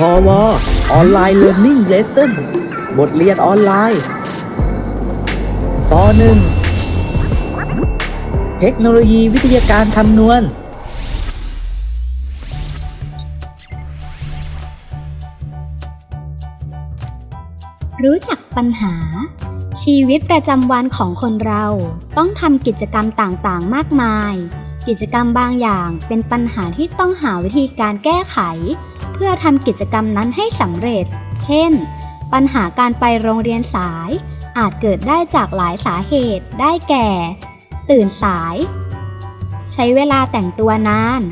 พอวออนไลน์เรียน i ิ g เลสเซ่นบทเรียนออนไลน์ตอนหนึ่งเทคโนโลยีวิทยาการคำนวณ รู้จักปัญหา ชีวิตประจำวันของคนเราต้องทำกิจกรรมต่างๆ มากมาย กิจกรรมบางอย่างเป็นปัญหาที่ต้องหาวิธีการแก้ไข เพื่อทำกิจกรรมนั้นให้สำเร็จ เช่น ปัญหาการไปโรงเรียนสาย อาจเกิดได้จากหลายสาเหตุ ได้แก่ ตื่นสาย ใช้เวลาแต่งตัวนาน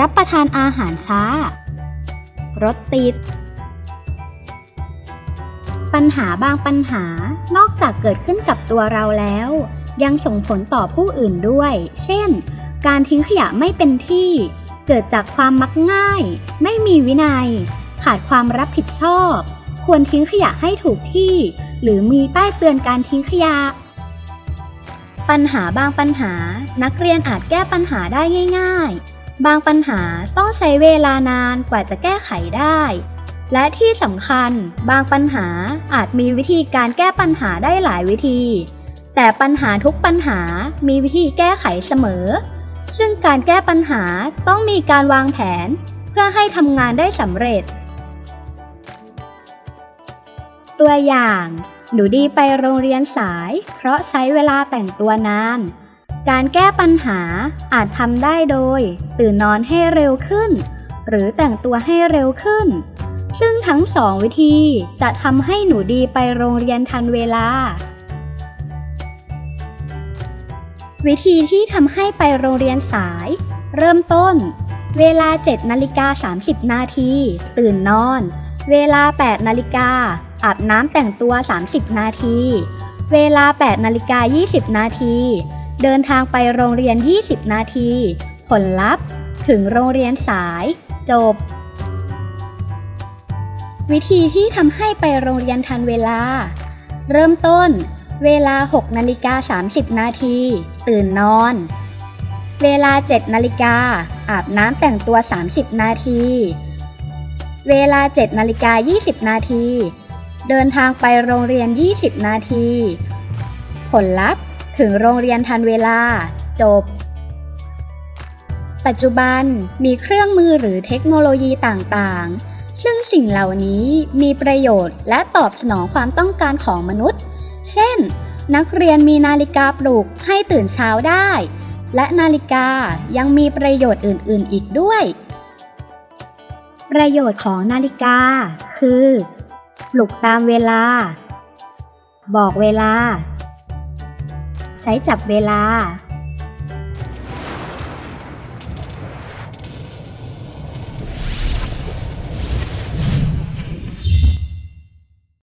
รับประทานอาหารช้า รถติด ปัญหาบางปัญหานอกจากเกิดขึ้นกับตัวเราแล้ว ยังส่งผลต่อผู้อื่นด้วย เช่น การทิ้งขยะไม่เป็นที่ เกิดจากความมักง่าย ไม่มีวินัย ขาดความรับผิดชอบ ควรทิ้งขยะให้ถูกที่ หรือมีป้ายเตือนการทิ้งขยะ ปัญหาบางปัญหา นักเรียนอาจแก้ปัญหาได้ง่าย ๆ บางปัญหาต้องใช้เวลานานกว่าจะแก้ไขได้และที่สำคัญบางปัญหาอาจมีวิธีการแก้ปัญหาได้หลายวิธี แต่ปัญหาทุกปัญหามีวิธีแก้ไขเสมอ ซึ่งการแก้ปัญหาต้องมีการวางแผน เพื่อให้ทำงานได้สำเร็จ ตัวอย่าง หนูดีไปโรงเรียนสาย เพราะใช้เวลาแต่งตัวนาน การแก้ปัญหาอาจทำได้โดย ตื่นนอนให้เร็วขึ้น หรือแต่งตัวให้เร็วขึ้น ซึ่งทั้งสองวิธีจะทำให้หนูดีไปโรงเรียนทันเวลา วิธีที่ทำให้ไปโรงเรียนสาย เริ่มต้น เวลา 7นาฬิกา30 นาที ตื่นนอน เวลา 8นาฬิกาอาบน้ำแต่งตัว 30 นาที เวลา 8นาฬิกา20 นาที เดินทางไปโรงเรียน 20 นาที ผลลัพธ์ ถึงโรงเรียนสาย จบ วิธีที่ทำให้ไปโรงเรียนทันเวลา เริ่มต้น เวลา 6 นาฬิกา 30 นาที ตื่นนอน เวลา 7 นาฬิกา อาบน้ำแต่งตัว 30 นาที เวลา 7 นาฬิกา 20 นาที เดินทางไปโรงเรียน 20 นาที ผลลัพธ์ถึงโรงเรียนทันเวลา จบ ปัจจุบันมีเครื่องมือหรือเทคโนโลยีต่างๆ ซึ่งสิ่งเหล่านี้มีประโยชน์และตอบสนองความต้องการของมนุษย์ เช่น นักเรียนมีนาฬิกาปลุกให้ตื่นเช้าได้ และนาฬิกายังมีประโยชน์อื่น ๆ อีกด้วย ประโยชน์ของนาฬิกา คือ ปลุกตามเวลา บอกเวลา ใช้จับเวลา